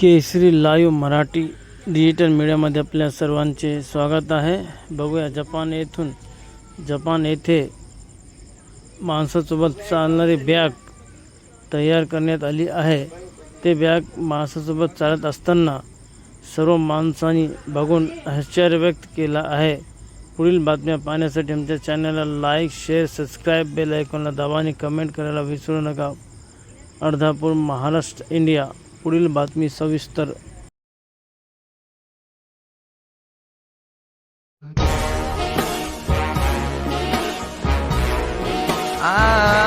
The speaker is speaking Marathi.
केसरी लाईव्ह मराठी डिजिटल मीडियामध्ये आपल्या सर्वांचे स्वागत आहे. बघूया जपान येथून जपान येथे माणसासोबत चालणारी बॅग तयार करण्यात आली आहे. ते बॅग माणसासोबत चालत असताना सर्व माणसांनी बघून आश्चर्य व्यक्त केला आहे. पुढील बातम्या पाहण्यासाठी आमच्या चॅनलला लाईक शेअर सबस्क्राईब बेल आयकॉनला दाबाने आणि कमेंट करायला विसरू नका. अर्धापूर महाराष्ट्र इंडिया. पुढील बातमी सविस्तर आ ah.